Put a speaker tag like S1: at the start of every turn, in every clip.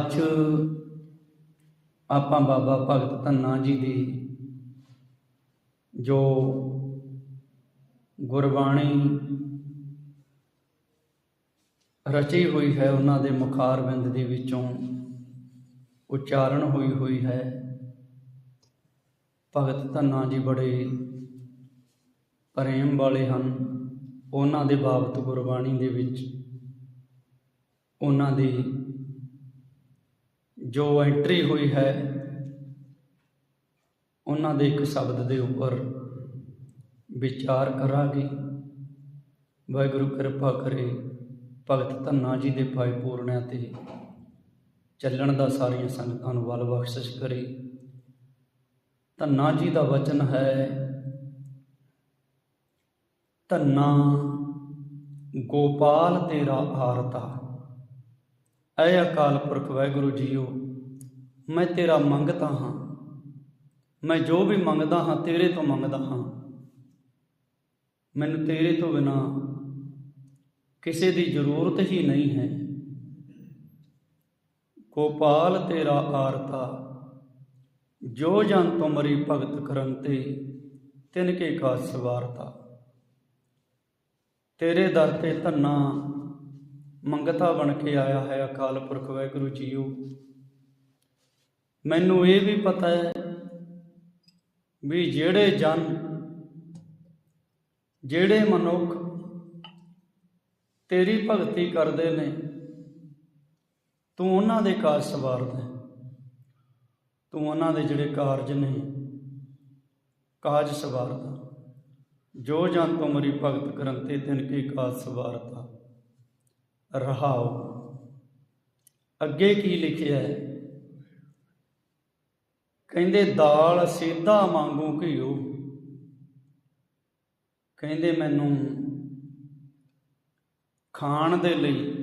S1: ਅੱਜ ਆਪਾਂ ਬਾਬਾ ਭਗਤ ਧੰਨਾ ਜੀ ਦੀ ਜੋ ਗੁਰਬਾਣੀ ਰਚੀ ਹੋਈ ਹੈ, ਉਹਨਾਂ ਦੇ ਮੁਖਾਰ ਬਿੰਦ ਦੇ ਵਿੱਚੋਂ ਉਚਾਰਨ ਹੋਈ ਹੋਈ ਹੈ। ਭਗਤ ਧੰਨਾ ਜੀ ਬੜੇ ਪ੍ਰੇਮ ਵਾਲੇ ਹਨ। ਉਹਨਾਂ ਦੇ ਬਾਬਤ ਗੁਰਬਾਣੀ ਦੇ ਵਿੱਚ ਉਹਨਾਂ ਦੀ ਜੋ ਐਂਟਰੀ ਹੋਈ ਹੈ, ਉਹਨਾਂ ਦੇ ਇੱਕ ਸ਼ਬਦ ਦੇ ਉੱਪਰ ਵਿਚਾਰ ਕਰਾਂਗੇ। ਵਾਹਿਗੁਰੂ ਕਿਰਪਾ ਕਰੇ ਭਗਤ ਧੰਨਾ ਜੀ ਦੇ ਪਾਏ ਪੂਰਨਿਆਂ ਤੇ ਚੱਲਣ ਦਾ ਸਾਰੀਆਂ ਸੰਗਤਾਂ ਨੂੰ ਬਲ ਬਖਸ਼ਿਸ਼ ਕਰੇ। ਧੰਨਾ ਜੀ ਦਾ ਵਚਨ ਹੈ, ਧੰਨਾ ਗੋਪਾਲ ਤੇਰਾ ਆਰਤਾ। ਐ ਅਕਾਲ ਪੁਰਖ ਵਾਹਿਗੁਰੂ ਜੀਓ, ਮੈਂ ਤੇਰਾ ਮੰਗਤਾ ਹਾਂ। ਮੈਂ ਜੋ ਵੀ ਮੰਗਦਾ ਹਾਂ, ਤੇਰੇ ਤੋਂ ਮੰਗਦਾ ਹਾਂ। ਮੈਨੂੰ ਤੇਰੇ ਤੋਂ ਬਿਨਾ ਕਿਸੇ ਦੀ ਜ਼ਰੂਰਤ ਹੀ ਨਹੀਂ ਹੈ। ਗੋਪਾਲ ਤੇਰਾ ਆਰਤਾ, ਜੋ ਜਨ ਤੁਮਰੀ ਭਗਤ ਕਰਨ ਤੇ ਤਿਨ ਕੇ ਕਾ ਸਵਾਰਤਾ। ਤੇਰੇ ਦਰ ਤੇ ਧੰਨਾ ਮੰਗਤਾ ਬਣ ਕੇ ਆਇਆ ਹੈ, ਅਕਾਲ ਪੁਰਖ ਵਾਹਿਗੁਰੂ ਜੀਓ। ਮੈਨੂੰ ਇਹ ਵੀ ਪਤਾ ਹੈ ਵੀ ਜਿਹੜੇ ਜਨ, ਜਿਹੜੇ ਮਨੁੱਖ ਤੇਰੀ ਭਗਤੀ ਕਰਦੇ ਨੇ, ਤੂੰ ਉਹਨਾਂ ਦੇ ਕਾਜ ਸਵਾਰਦਾ ਤੂੰ ਉਹਨਾਂ ਦੇ ਜਿਹੜੇ ਕਾਰਜ ਨੇ, ਕਾਜ ਸਵਾਰਦਾ। ਜੋ ਜਨ ਤੁਮਰੀ ਭਗਤ ਕਰਨ ਤੇ ਤਿਨ ਕੀ ਕਾਜ ਸਵਾਰਤਾ ਰਹਾਓ। ਅੱਗੇ ਕੀ ਲਿਖਿਆ ਹੈ? ਕਹਿੰਦੇ, ਦਾਲ ਸੇਧਾ ਮੰਗੂ ਘਿਓ। ਕਹਿੰਦੇ, ਮੈਨੂੰ ਖਾਣ ਦੇ ਲਈ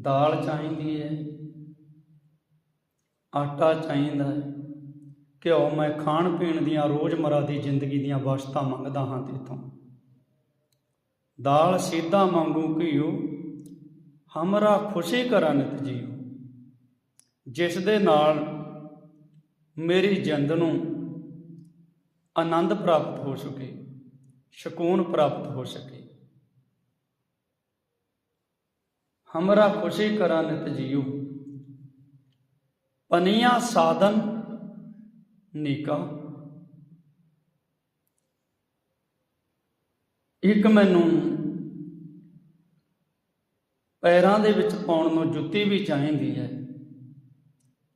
S1: ਦਾਲ ਚਾਹੀਦੀ ਹੈ, ਆਟਾ ਚਾਹੀਦਾ ਹੈ, ਘਿਓ। ਮੈਂ ਖਾਣ ਪੀਣ ਦੀਆਂ ਰੋਜ਼ਮਰਾ ਦੀ ਜ਼ਿੰਦਗੀ ਦੀਆਂ ਵਸਤਾਂ ਮੰਗਦਾ ਹਾਂ ਤੇਥੋਂ। ਦਾਲ ਸੀਧਾ ਮੰਗੂ ਘਿਓ, ਹਮਰਾ ਖੁਸ਼ੀ ਕਰਾਂ ਨਿਤ ਜੀਓ ਜਿਸ ਦੇ ਨਾਲ ਮੇਰੀ ਜਿੰਦ ਨੂੰ ਆਨੰਦ ਪ੍ਰਾਪਤ ਹੋ ਸਕੇ, ਸਕੂਨ ਪ੍ਰਾਪਤ ਹੋ ਸਕੇ। ਹਮਰਾ ਖੁਸ਼ੀ ਕਰਾਂ ਨਿਤ ਜੀਓ ਪਨੀਆਂ ਸਾਧਨ ਨੀਕਾ। ਇੱਕ ਮੈਨੂੰ ਪੈਰਾਂ ਦੇ ਵਿੱਚ ਪਾਉਣ ਨੂੰ ਜੁੱਤੀ ਵੀ ਚਾਹੀਦੀ ਹੈ।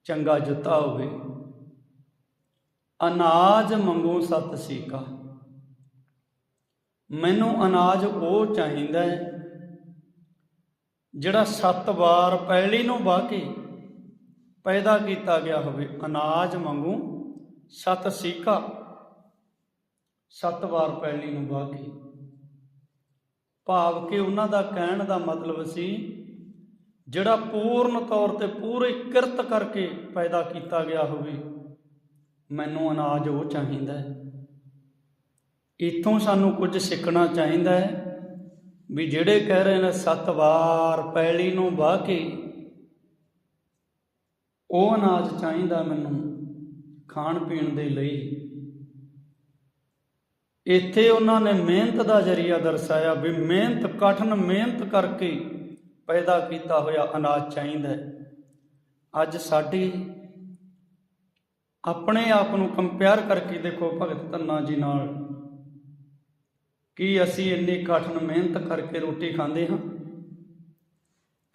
S1: ਚੰਗਾ ਜੁੱਤਾ ਹੋਵੇ। ਅਨਾਜ ਮੰਗੂ ਸਤ ਸੀਕਾ। ਮੈਨੂੰ ਅਨਾਜ ਉਹ ਚਾਹੀਦਾ ਹੈ, ਜਿਹੜਾ ਸੱਤ ਵਾਰ ਪਹਿਲੀ ਨੂੰ ਵਾਹ ਕੇ ਪੈਦਾ ਕੀਤਾ ਗਿਆ ਹੋਵੇ। ਅਨਾਜ ਮੰਗੂ ਸਤ ਸੀਕਾ। ਸੱਤ ਵਾਰ ਪਹਿਲੀ ਨੂੰ ਵਾਹ ਕੇ। ਭਾਵ ਕਿ ਉਹਨਾਂ ਦਾ ਕਹਿਣ ਦਾ ਮਤਲਬ ਸੀ, ਜਿਹੜਾ ਪੂਰਨ ਤੌਰ ਤੇ ਪੂਰੀ ਕਿਰਤ ਕਰਕੇ ਪੈਦਾ ਕੀਤਾ ਗਿਆ ਹੋਵੇ, ਮੈਨੂੰ ਅਨਾਜ ਉਹ ਚਾਹੀਦਾ ਹੈ। ਇਥੋਂ ਸਾਨੂੰ ਕੁਝ ਸਿੱਖਣਾ ਚਾਹੀਦਾ ਹੈ ਵੀ ਜਿਹੜੇ ਕਹਿ ਰਹੇ ਨੇ ਸੱਤ ਵਾਰ ਪੈਲੀ ਨੂੰ ਵਾਹ ਕੇ, ਉਹ ਅਨਾਜ ਚਾਹੀਦਾ ਮੈਨੂੰ ਖਾਣ ਪੀਣ ਦੇ ਲਈ। ਇੱਥੇ ਉਹਨਾਂ ਨੇ ਮਿਹਨਤ ਦਾ ਜਰੀਆ ਦਰਸਾਇਆ ਵੀ ਮਿਹਨਤ, ਕਠਨ ਮਿਹਨਤ ਕਰਕੇ ਪੈਦਾ ਕੀਤਾ ਹੋਇਆ ਅਨਾਜ ਚਾਹੀਦਾ ਹੈ। ਅੱਜ ਸਾਡੀ ਆਪਣੇ ਆਪ ਨੂੰ ਕੰਪੇਅਰ ਕਰਕੇ ਦੇਖੋ ਭਗਤ ਧੰਨਾ ਜੀ ਨਾਲ ਕੀ ਅਸੀਂ ਇੰਨੀ ਕਠਨ ਮਿਹਨਤ ਕਰਕੇ ਰੋਟੀ ਖਾਂਦੇ ਹਾਂ?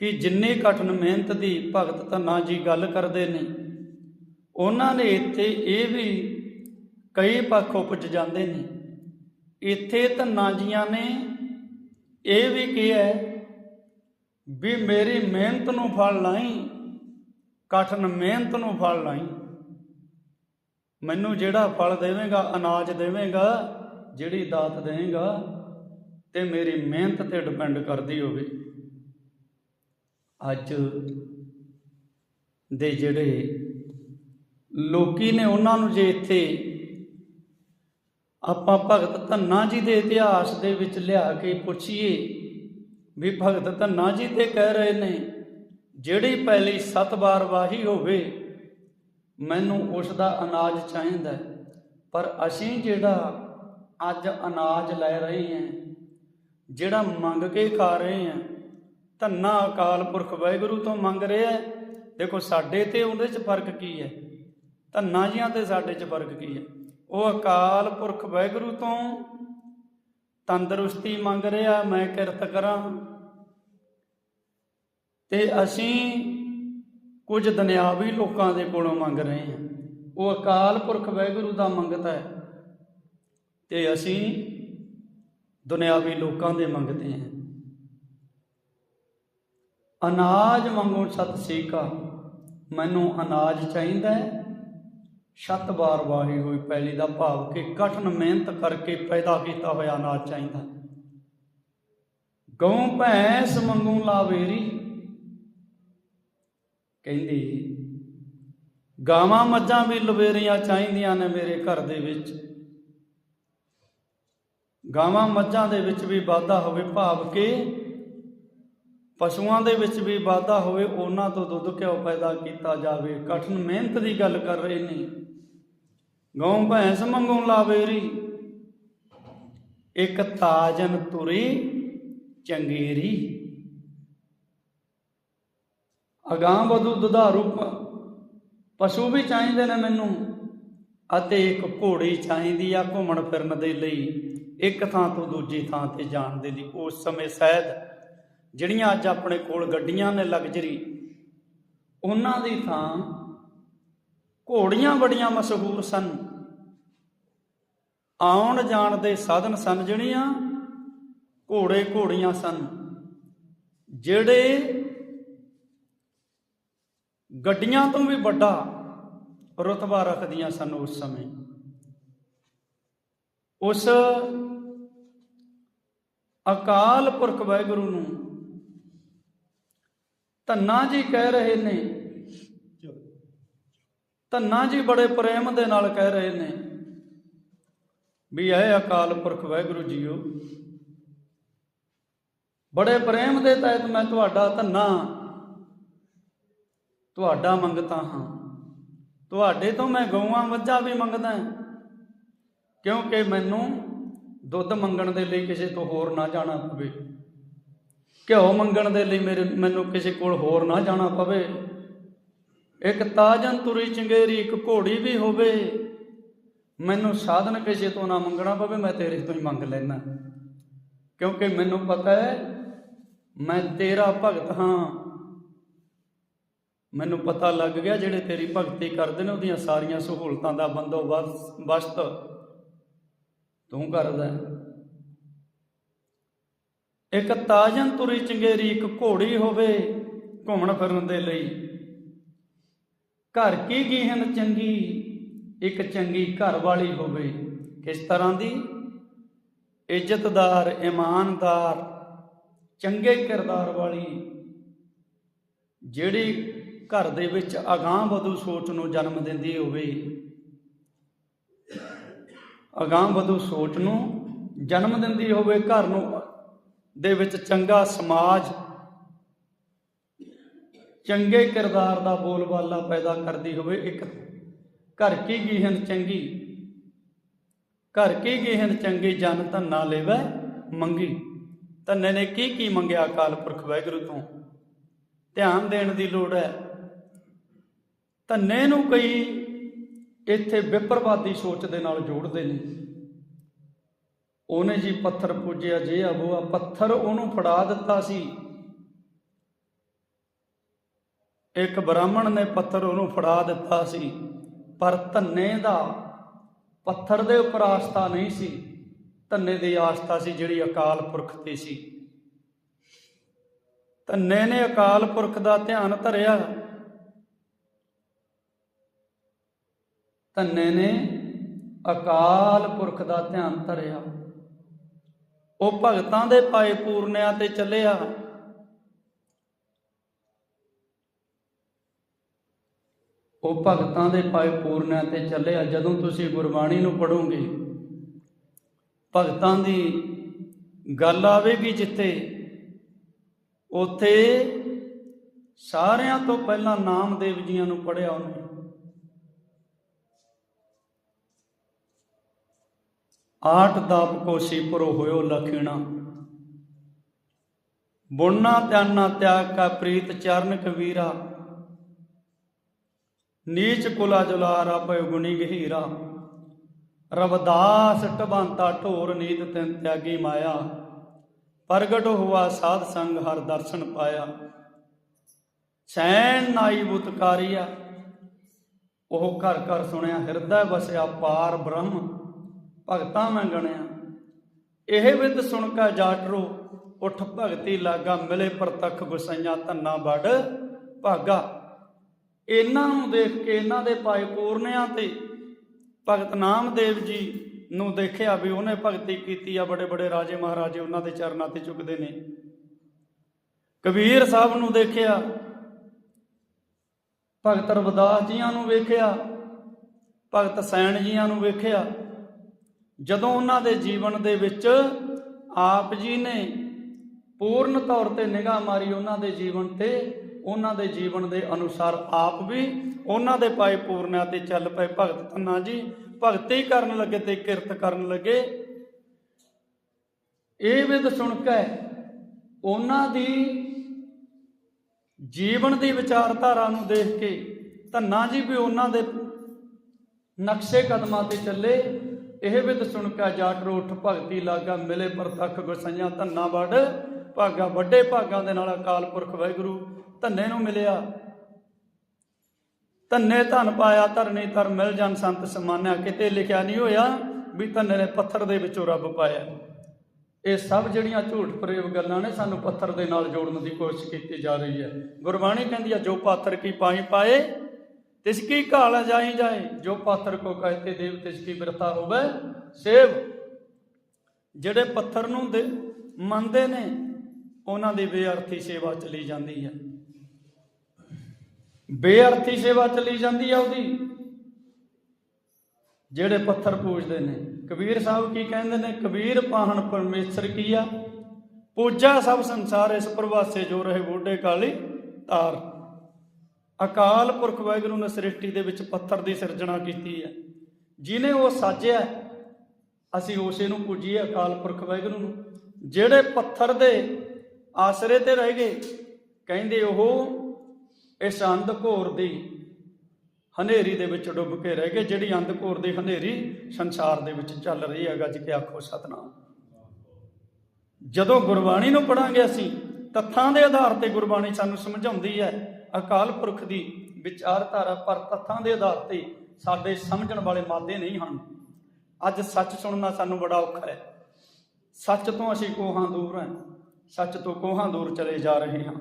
S1: ਕਿ ਜਿੰਨੀ ਕਠਨ ਮਿਹਨਤ ਦੀ ਭਗਤ ਧੰਨਾ ਜੀ ਗੱਲ ਕਰਦੇ ਨੇ, ਉਹਨਾਂ ਨੇ ਇੱਥੇ ਇਹ ਵੀ ਕਈ ਪੱਖ ਉਪਜ ਜਾਂਦੇ ਨੇ। ਇੱਥੇ ਧੰਨਾ ਜੀਆਂ ਨੇ। ਇਹ ਵੀ ਕਿਹਾ ਵੀ ਮੇਰੀ ਮਿਹਨਤ ਨੂੰ ਫਲ ਲਾਈ ਕਠਨ ਮਿਹਨਤ ਨੂੰ ਫਲ ਲਾਈ ਮੈਨੂੰ ਜਿਹੜਾ ਫਲ ਦੇਵੇਂਗਾ, ਅਨਾਜ ਦੇਵੇਂਗਾ, ਜਿਹੜੀ ਦਾਤ ਦੇਵੇਂਗਾ, ਤੇ ਮੇਰੀ ਮਿਹਨਤ ਤੇ ਡਿਪੈਂਡ ਕਰਦੀ ਹੋਵੇ। ਅੱਜ ਦੇ ਜਿਹੜੇ ਲੋਕੀ ਨੇ, ਉਹਨਾਂ ਨੂੰ ਜੇ ਇੱਥੇ ਆਪਾਂ ਭਗਤ ਧੰਨਾ ਜੀ ਦੇ ਇਤਿਹਾਸ ਦੇ ਵਿੱਚ ਲਿਆ ਕੇ ਪੁੱਛੀਏ ਵੀ ਭਗਤ ਧੰਨਾ ਜੀ ਤੇ ਕਹਿ ਰਹੇ ਨੇ, ਜਿਹੜੀ ਪਹਿਲੀ ਸੱਤ ਵਾਰ ਵਾਹੀ ਹੋਵੇ, ਮੈਨੂੰ ਉਸ ਦਾ ਅਨਾਜ ਚਾਹੀਦਾ ਪਰ ਅਸੀਂ ਜਿਹੜਾ ਅੱਜ ਅਨਾਜ ਲੈ ਰਹੇ ਹਾਂ, ਜਿਹੜਾ ਮੰਗ ਕੇ ਖਾ ਰਹੇ ਹਾਂ, ਧੰਨਾ ਅਕਾਲ ਪੁਰਖ ਵਾਹਿਗੁਰੂ ਤੋਂ ਮੰਗ ਰਿਹਾ ਦੇਖੋ, ਸਾਡੇ ਤੇ ਉਹਦੇ 'ਚ ਫ਼ਰਕ ਕੀ ਹੈ? ਧੰਨਾ ਜੀਆਂ ਤੇ ਸਾਡੇ 'ਚ ਫ਼ਰਕ ਕੀ ਹੈ? ਉਹ ਅਕਾਲ ਪੁਰਖ ਵਾਹਿਗੁਰੂ ਤੋਂ ਤੰਦਰੁਸਤੀ ਮੰਗ ਰਿਹਾ, ਮੈਂ ਕਿਰਤ ਕਰਾਂ। ਤੇ ਅਸੀਂ ਕੁਝ ਦੁਨਿਆਵੀ ਲੋਕਾਂ ਦੇ ਕੋਲੋਂ ਮੰਗ ਰਹੇ ਹਾਂ। ਉਹ ਅਕਾਲ ਪੁਰਖ ਵਾਹਿਗੁਰੂ ਦਾ ਮੰਗਤਾ ਹੈ। ਤੇ ਅਸੀਂ ਦੁਨਿਆਵੀ ਲੋਕਾਂ ਦੇ ਮੰਗਦੇ ਹਾਂ। ਅਨਾਜ ਮੰਗੋ ਸਤ ਸੀਕਾ ਮੈਨੂੰ ਅਨਾਜ ਚਾਹੀਦਾ ਹੈ। ਛੱਤ ਵਾਰ ਵਾਹੀ ਹੋਈ ਪੈਲੀ ਦਾ ਭਾਵ ਕਿ ਕਠਨ ਮਿਹਨਤ ਕਰਕੇ ਪੈਦਾ ਕੀਤਾ ਹੋਇਆ ਅਨਾਜ ਚਾਹੀਦਾ। ਗਊ ਭੈਂਸ ਮੰਗੂ ਲਾਵੇਰੀ। ਕਹਿੰਦੀ, ਗਾਵਾਂ ਮੱਝਾਂ ਵੀ ਲਵੇਰੀਆਂ ਚਾਹੀਦੀਆਂ ਨੇ ਮੇਰੇ ਘਰ ਦੇ ਵਿੱਚ। ਗਾਵਾਂ ਮੱਝਾਂ ਦੇ ਵਿੱਚ ਵੀ ਵਾਧਾ ਹੋਵੇ ਭਾਵ ਕਿ ਪਸ਼ੂਆਂ ਦੇ ਵਿੱਚ ਵੀ ਵਾਧਾ ਹੋਵੇ, ਉਹਨਾਂ ਤੋਂ ਦੁੱਧ ਘਿਓ ਪੈਦਾ ਕੀਤਾ ਜਾਵੇ। ਕਠਨ ਮਿਹਨਤ ਦੀ ਗੱਲ ਕਰ ਰਹੇ ਨੇ। ਗਊ ਭੈਂਸ ਮੰਗੂ ਲਾਵੇਰੀ ਇੱਕ ਤਾਜਨ ਤੁਰੀ ਚੰਗੇਰੀ ਅਗਾਂਹ ਵਧੂ ਦੁਧਾਰੂ ਪਸ਼ੂ ਵੀ ਚਾਹੀਦੇ ਨੇ ਮੈਨੂੰ, ਅਤੇ ਇੱਕ ਘੋੜੀ ਚਾਹੀਦੀ ਆ ਘੁੰਮਣ ਫਿਰਨ ਦੇ ਲਈ। ਇੱਕ ਥਾਂ ਤੋਂ ਦੂਜੀ ਥਾਂ ਤੇ ਜਾਣ ਦੇ ਲਈ। ਉਸ ਸਮੇਂ ਸ਼ਾਇਦ ਜਿਹੜੀਆਂ ਅੱਜ ਆਪਣੇ ਕੋਲ ਗੱਡੀਆਂ ਨੇ ਲਗਜ਼ਰੀ, ਉਹਨਾਂ ਦੀ ਥਾਂ ਘੋੜੀਆਂ ਬੜੀਆਂ ਮਸ਼ਹੂਰ ਸਨ। ਆਉਣ ਜਾਣ ਦੇ ਸਾਧਨ ਸਨ ਜਿਹੜੀਆਂ ਘੋੜੇ ਘੋੜੀਆਂ ਸਨ। ਜਿਹੜੇ ਗੱਡੀਆਂ ਤੋਂ ਵੀ ਵੱਡਾ ਰਤਬਾ ਰੱਖਦੀਆਂ ਸਨ ਉਸ ਸਮੇਂ। ਉਸ ਅਕਾਲ ਪੁਰਖ ਵਾਹਿਗੁਰੂ ਨੂੰ ਧੰਨਾ ਜੀ ਕਹਿ ਰਹੇ ਨੇ ਧੰਨਾ ਜੀ ਬੜੇ ਪ੍ਰੇਮ ਦੇ ਨਾਲ ਕਹਿ ਰਹੇ ਨੇ ਵੀ ਇਹ ਅਕਾਲ ਪੁਰਖ ਵਾਹਿਗੁਰੂ ਜੀਓ। ਬੜੇ ਪ੍ਰੇਮ ਦੇ ਤਹਿਤ ਮੈਂ ਤੁਹਾਡਾ ਧੰਨਾ, ਤੁਹਾਡਾ ਮੰਗਤਾ ਹਾਂ। ਤੁਹਾਡੇ ਤੋਂ ਮੈਂ ਗਊਆਂ ਮੱਝਾਂ ਵੀ ਮੰਗਦਾ ਕਿਉਂਕਿ ਮੈਨੂੰ ਦੁੱਧ ਮੰਗਣ ਦੇ ਲਈ ਕਿਸੇ ਤੋਂ ਹੋਰ ਨਾ ਜਾਣਾ ਪਵੇ। ਘਿਓ ਮੰਗਣ ਦੇ ਲਈ ਮੇਰੇ ਮੈਨੂੰ ਕਿਸੇ ਕੋਲ ਹੋਰ ਨਾ ਜਾਣਾ ਪਵੇ। ਇੱਕ ਤਾਜਨ ਤੁਰੀ ਚੰਗੇਰੀ, ਇੱਕ ਘੋੜੀ ਵੀ ਹੋਵੇ। ਮੈਨੂੰ ਸਾਧਨ ਕਿਸੇ ਤੋਂ ਨਾ ਮੰਗਣਾ ਪਵੇ, ਮੈਂ ਤੇਰੇ ਤੋਂ ਹੀ ਮੰਗ ਲੈਣਾ ਕਿਉਂਕਿ ਮੈਨੂੰ ਪਤਾ ਹੈ, ਮੈਂ ਤੇਰਾ ਭਗਤ ਹਾਂ। ਮੈਨੂੰ ਪਤਾ ਲੱਗ ਗਿਆ ਜਿਹੜੇ ਤੇਰੀ ਭਗਤੀ ਕਰਦੇ ਨੇ, ਉਹਦੀਆਂ ਸਾਰੀਆਂ ਸਹੂਲਤਾਂ ਦਾ ਬੰਦੋਬਸਤ, ਬਸਤ ਤੂੰ ਕਰਦਾ ਇੱਕ ਤਾਜਨ ਤੁਰੀ ਚੰਗੇਰੀ, ਇੱਕ ਘੋੜੀ ਹੋਵੇ ਘੁੰਮਣ ਫਿਰਨ ਦੇ ਲਈ। ਘਰ ਕੀ ਗੀਹਨ ਚੰਗੀ, ਇੱਕ ਚੰਗੀ ਘਰ ਵਾਲੀ ਹੋਵੇ। ਕਿਸ ਤਰ੍ਹਾਂ ਦੀ? ਇੱਜ਼ਤਦਾਰ, ਇਮਾਨਦਾਰ, ਚੰਗੇ ਕਿਰਦਾਰ ਵਾਲੀ, ਜਿਹੜੀ ਘਰ ਦੇ ਵਿੱਚ ਅਗਾਂਹ ਵਧੂ ਸੋਚ ਨੂੰ ਜਨਮ ਦਿੰਦੀ ਹੋਵੇ। ਅਗਾਂਹ ਵਧੂ ਸੋਚ ਨੂੰ ਜਨਮ ਦਿੰਦੀ ਹੋਵੇ, ਘਰ ਨੂੰ ਦੇ ਵਿੱਚ ਚੰਗਾ ਸਮਾਜ ਚੰਗੇ ਕਿਰਦਾਰ ਦਾ ਬੋਲਬਾਲਾ ਪੈਦਾ ਕਰਦੀ ਹੋਵੇ ਇੱਕ। ਘਰ ਕੀ ਗੀਹਨ ਚੰਗੀ? ਘਰ ਕੀ ਗੀਹਨ ਚੰਗੀ ਜਨ ਧੰਨਾ ਲੈਵੈ ਮੰਗੀ। ਧੰਨੇ ਨੇ ਕੀ ਕੀ ਮੰਗਿਆ ਅਕਾਲ ਪੁਰਖ ਵਾਹਿਗੁਰੂ ਤੋਂ? ਧਿਆਨ ਦੇਣ ਦੀ ਲੋੜ ਹੈ। ਧੰਨੇ ਨੂੰ ਕਈ ਇੱਥੇ ਵਿਪਰਵਾਦੀ ਸੋਚ ਦੇ ਨਾਲ ਜੋੜਦੇ ਨੇ। ਉਹਨੇ ਜੀ ਪੱਥਰ ਪੂਜਿਆ, ਜੇ ਆ ਅਬੂਆ ਪੱਥਰ ਉਹਨੂੰ ਫੜਾ ਦਿੱਤਾ ਸੀ। ਇੱਕ ਬ੍ਰਾਹਮਣ ਨੇ ਪੱਥਰ ਉਹਨੂੰ ਫੜਾ ਦਿੱਤਾ ਸੀ, ਪਰ ਧੰਨੇ ਦਾ ਪੱਥਰ ਦੇ ਉੱਪਰ ਆਸਥਾ ਨਹੀਂ ਸੀ। ਧੰਨੇ ਦੀ ਆਸਥਾ ਸੀ ਜਿਹੜੀ ਅਕਾਲ ਪੁਰਖ ਤੇ ਸੀ। ਧੰਨੇ ਨੇ ਅਕਾਲ ਪੁਰਖ ਦਾ ਧਿਆਨ ਧਰਿਆ। ਧੰਨੇ ਨੇ ਅਕਾਲ ਪੁਰਖ ਦਾ ਧਿਆਨ ਧਰਿਆ। ਉਹ ਭਗਤਾਂ ਦੇ ਪਾਏ ਪੂਰਨਿਆਂ ਤੇ ਚੱਲਿਆ। ਉਹ ਭਗਤਾਂ ਦੇ ਪਾਏ ਪੂਰਨਿਆਂ ਤੇ ਚੱਲਿਆ ਜਦੋਂ ਤੁਸੀਂ ਗੁਰਬਾਣੀ ਨੂੰ ਪੜੋਗੇ ਭਗਤਾਂ ਦੀ ਗੱਲ ਆਵੇਗੀ ਜਿੱਥੇ, ਉਥੇ ਸਾਰਿਆਂ ਤੋਂ ਪਹਿਲਾਂ ਨਾਮਦੇਵ ਜੀਆਂ ਨੂੰ ਪੜਿਆ ਉਹਨੇ। ਆਠ ਦਾਪ ਕੋਸੀ ਪੁਰੋ ਹੋਇਓ ਲਖੀਣਾ। ਬੁਣਨਾ ਤਿਆਨਾ ਤਿਆਗ ਕਾ ਪ੍ਰੀਤ ਚਰਨ ਕਬੀਰਾ। ਨੀਚ ਕੁਲਾ ਜੁਲਾਰਾ ਪਇ ਗੁਣੀ ਗਹੀਰਾ। ਰਵਦਾਸ ਟਬੰਤਾ ਢੋਰ ਨੀਤ ਤਿੰਨ ਤਿਆਗੀ ਮਾਇਆ। ਪ੍ਰਗਟ ਹੁਆ ਸਾਧ ਸੰਗ ਹਰ ਦਰਸ਼ਨ ਪਾਇਆ। ਚੈਨ ਨਾਈ ਬੁਤਕਾਰੀਆ ਉਹ ਘਰ ਘਰ ਸੁਣਿਆ, ਹਿਰਦੈ ਵਸਿਆ ਪਾਰ ਬ੍ਰਹਮ, ਭਗਤਾਂ ਮੈਂ ਗਣਿਆ। ਇਹ ਵਿਦ ਸੁਣ ਕਾ ਜਾਟਰੋ, ਉਠ ਭਗਤੀ ਲਾਗਾ, ਮਿਲੇ ਪ੍ਰਤੱਖ ਗੁਸਈਆਂ ਧੰਨਾ ਬੜ ਭਾਗਾ। ਇਹਨਾਂ ਨੂੰ ਦੇਖ ਕੇ ਇਹਨਾਂ ਦੇ ਭਾਈ ਪੂਰਨਿਆਂ ਤੇ ਭਗਤ ਨਾਮਦੇਵ ਜੀ ਨੂੰ ਦੇਖਿਆ ਵੀ ਉਹਨੇ ਭਗਤੀ ਕੀਤੀ ਆ, ਬੜੇ ਬੜੇ ਰਾਜੇ ਮਹਾਰਾਜੇ ਉਹਨਾਂ ਦੇ ਚਰਨਾਂ ਤੇ ਝੁਕਦੇ ਨੇ। ਕਬੀਰ ਸਾਹਿਬ ਨੂੰ ਦੇਖਿਆ, ਭਗਤ ਰਵਿਦਾਸ ਜੀਆਂ ਨੂੰ ਵੇਖਿਆ, ਭਗਤ ਸੈਣ ਜੀਆਂ ਨੂੰ ਵੇਖਿਆ। ਜਦੋਂ ਉਹਨਾਂ ਦੇ ਜੀਵਨ ਦੇ ਵਿੱਚ ਆਪ ਜੀ ਨੇ ਪੂਰਨ ਤੌਰ ਤੇ ਨਿਗਾਹ ਮਾਰੀ ਉਹਨਾਂ ਦੇ ਜੀਵਨ ਤੇ ਉਹਨਾਂ ਦੇ ਜੀਵਨ ਦੇ ਅਨੁਸਾਰ ਆਪ ਵੀ ਉਹਨਾਂ ਦੇ ਪਾਏ ਪੂਰਨਿਆਂ ਤੇ ਚੱਲ ਪਏ ਭਗਤ ਧੰਨਾ ਜੀ। ਭਗਤੀ ਕਰਨ ਲੱਗੇ ਤੇ ਕਿਰਤ ਕਰਨ ਲੱਗੇ। ਇਹ ਵਿਦ ਸੁਣ ਕੇ ਉਹਨਾਂ ਦੀ ਜੀਵਨ ਦੀ ਵਿਚਾਰਧਾਰਾ ਨੂੰ ਦੇਖ ਕੇ ਧੰਨਾ ਜੀ ਵੀ ਉਹਨਾਂ ਦੇ ਨਕਸ਼ੇ ਕਦਮਾਂ ਤੇ ਚੱਲੇ। ਇਹ ਵਿਦ ਸੁਣ ਕੇ ਜਾਟ ਰੋਠ ਭਗਤੀ ਲਾਗਾ ਮਿਲੇ ਪ੍ਰਤੱਖ ਗੁਸਈਆਂ ਧੰਨਾ ਵੜ ਭਾਗਾ ਵੱਡੇ ਭਾਗਾਂ ਦੇ ਨਾਲ ਅਕਾਲ ਪੁਰਖ ਵਾਹਿਗੁਰੂ ਧੰਨੇ ਨੂੰ ਮਿਲਿਆ। ਧੰਨੇ ਧਨ ਪਾਇਆ, ਧਰਨੇ ਧਰ ਮਿਲ ਜਨ ਸੰਤ ਸਮਾਨਿਆ। ਕਿਤੇ ਲਿਖਿਆ ਨਹੀਂ ਹੋਇਆ ਵੀ ਧੰਨੇ ਨੇ ਪੱਥਰ ਦੇ ਵਿੱਚੋਂ ਰੱਬ ਪਾਇਆ। ਇਹ ਸਭ ਜਿਹੜੀਆਂ ਝੂਠ ਫਰੇਬ ਗੱਲਾਂ ਨੇ, ਸਾਨੂੰ ਪੱਥਰ ਦੇ ਨਾਲ ਜੋੜਨ ਦੀ ਕੋਸ਼ਿਸ਼ ਕੀਤੀ ਜਾ ਰਹੀ ਹੈ। ਗੁਰਬਾਣੀ ਕਹਿੰਦੀ ਹੈ ਜੋ ਪਾਥਰ ਕੀ ਪਾਈ ਪਾਏ, ਤਿਸ ਕੀ ਘਾਲ ਜਾਈ ਜਾਏ। ਜੋ ਪਾਥਰ ਕੋ ਕਹਤੇ ਦੇਵ, ਤਿਸ ਕੀ ਬਿਰਤਾ ਹੋਵੇ, ਸੇਵ। ਜਿਹੜੇ ਪੱਥਰ ਨੂੰ ਦੇ ਮੰਨਦੇ ਨੇ, ਉਹਨਾਂ ਦੀ ਬੇਅਰਥੀ ਸੇਵਾ ਚਲੀ ਜਾਂਦੀ ਹੈ। ਬੇਅਰਥੀ ਸੇਵਾ ਚਲੀ ਜਾਂਦੀ ਹੈ ਉਹਦੀ। ਜਿਹੜੇ ਪੱਥਰ ਪੂਜਦੇ ਨੇ। ਕਬੀਰ ਸਾਹਿਬ ਕੀ ਕਹਿੰਦੇ ਨੇ? ਕਬੀਰ ਪਾਹਣ ਪਰਮੇਸ਼ਰ ਕੀਆ ਪੂਜਾ ਸਭ ਸੰਸਾਰ ਇਸ ਪ੍ਰਵਾਸੇ ਜੋ ਰਹੇ ਬੋਡੇ ਕਾਲੀ ਤਾਰ। ਅਕਾਲ ਪੁਰਖ ਵਾਹਿਗੁਰੂ ਨੇ ਸ੍ਰਿਸ਼ਟੀ ਦੇ ਵਿੱਚ ਪੱਥਰ ਦੀ ਸਿਰਜਣਾ ਕੀਤੀ ਹੈ ਜਿਨੇ ਉਹ ਸਾਜਿਆ, ਅਸੀਂ ਉਸੇ ਨੂੰ ਪੂਜੀਏ ਅਕਾਲ ਪੁਰਖ ਵਾਹਿਗੁਰੂ ਨੂੰ। ਜਿਹੜੇ ਪੱਥਰ ਦੇ ਆਸਰੇ ਤੇ ਰਹਿ ਗਏ, ਕਹਿੰਦੇ ਉਹ ਇਸ ਅੰਧ ਘੋਰ ਦੀ ਹਨੇਰੀ ਦੇ ਵਿੱਚ ਡੁੱਬ ਕੇ ਰਹਿ ਗਏ, ਜਿਹੜੀ ਅੰਧ ਘੋਰ ਦੀ ਹਨੇਰੀ ਸੰਸਾਰ ਦੇ ਵਿੱਚ ਚੱਲ ਰਹੀ ਹੈ, ਗੱਜ ਕੇ ਆਖੋ ਸਤਨਾਮ। ਜਦੋਂ ਗੁਰਬਾਣੀ ਨੂੰ ਪੜਾਂਗੇ ਅਸੀਂ ਤੱਥਾਂ ਦੇ ਆਧਾਰ ਤੇ ਗੁਰਬਾਣੀ ਸਾਨੂੰ ਸਮਝਾਉਂਦੀ ਹੈ, ਅਕਾਲ ਪੁਰਖ ਦੀ ਵਿਚਾਰਧਾਰਾ ਪਰ ਤੱਥਾਂ ਦੇ ਆਧਾਰ ਤੇ ਸਾਡੇ ਸਮਝਣ ਵਾਲੇ ਮਾਦੇ ਨਹੀਂ ਹਨ। ਅੱਜ ਸੱਚ ਸੁਣਨਾ ਸਾਨੂੰ ਬੜਾ ਔਖਾ ਹੈ। ਸੱਚ ਤੋਂ ਅਸੀਂ ਕੋਹਾਂ ਦੂਰ ਹਾਂ, ਸੱਚ ਤੋਂ ਕੋਹਾਂ ਦੂਰ ਚਲੇ ਜਾ ਰਹੇ ਹਾਂ।